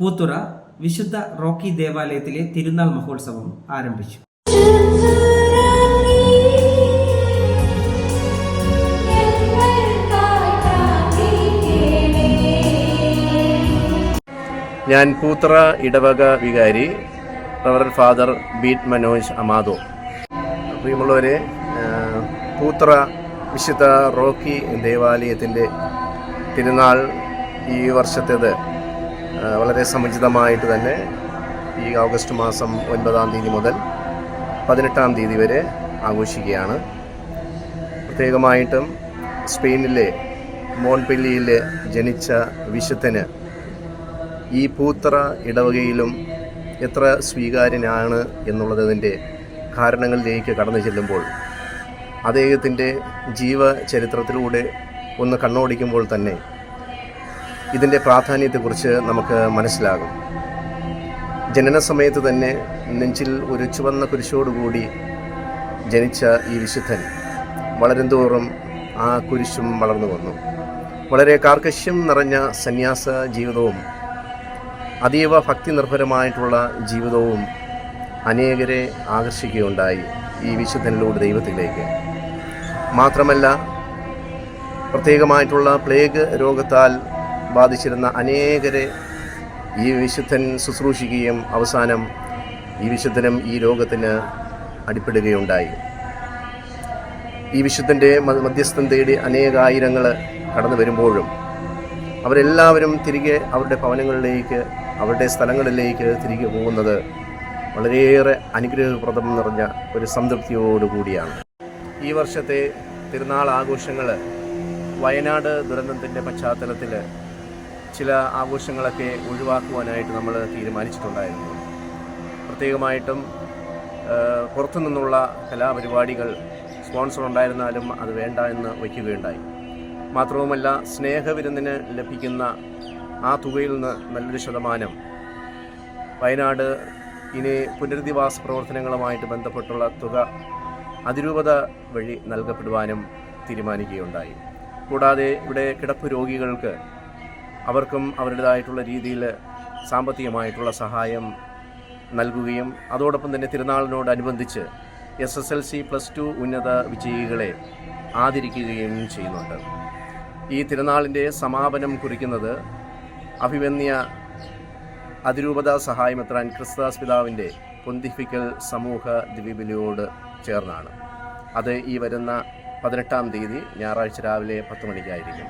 പൂത്തുറ വിശുദ്ധ റോക്കി ദേവാലയത്തിലെ തിരുനാൾ മഹോത്സവം ആരംഭിച്ചു. ഞാൻ പൂത്തറ ഇടവക വികാരി റവറൽ ഫാദർ ബീറ്റ് മനോജ് അമാദോ. പ്രിയമുള്ളവരെ പൂത്ര വിശുദ്ധ റോക്കി ദേവാലയത്തിന്റെ തിരുനാൾ ഈ വർഷത്തേത് വളരെ സമുചിതമായിട്ട് തന്നെ ഈ ഓഗസ്റ്റ് മാസം ഒൻപതാം തീയതി മുതൽ പതിനെട്ടാം തീയതി വരെ ആഘോഷിക്കുകയാണ്. പ്രത്യേകമായിട്ടും സ്പെയിനിലെ മോൺപെല്ലിയിൽ ജനിച്ച വിശുദ്ധന് ഈ പൂത്ര ഇടവകയിലും എത്ര സ്വീകാര്യനാണ് എന്നുള്ളതിന്റെ കാരണങ്ങളിലേക്ക് കടന്നു ചെല്ലുമ്പോൾ അദ്ദേഹത്തിന്റെ ജീവചരിത്രത്തിലൂടെ ഒന്ന് കണ്ണോടിക്കുമ്പോൾ തന്നെ ഇതിന്റെ പ്രാധാന്യത്തെക്കുറിച്ച് നമുക്ക് മനസ്സിലാകും. ജനന സമയത്ത് തന്നെ നെഞ്ചിൽ ഒരു ചുവന്ന കുരിശോടുകൂടി ജനിച്ച ഈ വിശുദ്ധൻ വളരുന്തോറും ആ കുരിശും വളർന്നു വന്നു. വളരെ കാർക്കശ്യം നിറഞ്ഞ സന്യാസ ജീവിതവും അതീവ ഭക്തി നിർഭരമായിട്ടുള്ള ജീവിതവും അനേകരെ ആകർഷിക്കുകയുണ്ടായി ഈ വിശുദ്ധനിലൂടെ ദൈവത്തിലേക്ക്. മാത്രമല്ല പ്രത്യേകമായിട്ടുള്ള പ്ലേഗ് രോഗത്താൽ ബാധിച്ചിരുന്ന അനേകരെ ഈ വിശുദ്ധൻ ശുശ്രൂഷിക്കുകയും അവസാനം ഈ വിശുദ്ധനും ഈ രോഗത്തിന് അടിപ്പെടുകയുണ്ടായി ഈ വിശുദ്ധന്റെ മധ്യസ്ഥം തേടി അനേകായിരങ്ങൾ കടന്നു വരുമ്പോഴും അവരെല്ലാവരും തിരികെ അവരുടെ ഭവനങ്ങളിലേക്ക് അവരുടെ സ്ഥലങ്ങളിലേക്ക് തിരികെ പോകുന്നത് വളരെയേറെ അനുഗ്രഹപ്രദം നിറഞ്ഞ ഒരു സംതൃപ്തിയോടുകൂടിയാണ് ഈ വർഷത്തെ തിരുനാൾ ആഘോഷങ്ങൾ വയനാട് ദുരന്തത്തിന്റെ പശ്ചാത്തലത്തിൽ ചില ആഘോഷങ്ങളൊക്കെ ഒഴിവാക്കുവാനായിട്ട് നമ്മൾ തീരുമാനിച്ചിട്ടുണ്ടായിരുന്നു. പ്രത്യേകമായിട്ടും പുറത്തു നിന്നുള്ള കലാപരിപാടികൾ സ്പോൺസർ ഉണ്ടായിരുന്നാലും അത് വേണ്ട എന്ന് വയ്ക്കുകയുണ്ടായി. മാത്രവുമല്ല സ്നേഹവിരുന്നിന് ലഭിക്കുന്ന ആ തുകയിൽ നിന്ന് നല്ലൊരു ശതമാനം വയനാട് ഇനി പുനരധിവാസ പ്രവർത്തനങ്ങളുമായിട്ട് ബന്ധപ്പെട്ടുള്ള തുക അതിരൂപത വഴി നൽകപ്പെടുവാനും തീരുമാനിക്കുകയുണ്ടായി. കൂടാതെ ഇവിടെ കിടപ്പ് രോഗികൾക്ക് അവർക്കും അവരുടേതായിട്ടുള്ള രീതിയിൽ സാമ്പത്തികമായിട്ടുള്ള സഹായം നൽകുകയും അതോടൊപ്പം തന്നെ തിരുനാളിനോടനുബന്ധിച്ച് S S L C plus two ഉന്നത വിജയികളെ ആദരിക്കുകയും ചെയ്യുന്നുണ്ട്. ഈ തിരുനാളിന്റെ സമാപനം കുറിക്കുന്നത് അഭിവന്യ അതിരൂപത സഹായമെത്രാൻ ക്രിസ്താസ് പിതാവിന്റെ പൊന്തിഫിക്കൽ സമൂഹ ദിവ്യബലിയോട് ചേർന്നാണ്. അത് ഈ വരുന്ന പതിനെട്ടാം തീയതി ഞായറാഴ്ച രാവിലെ പത്ത് മണിക്കായിരിക്കും.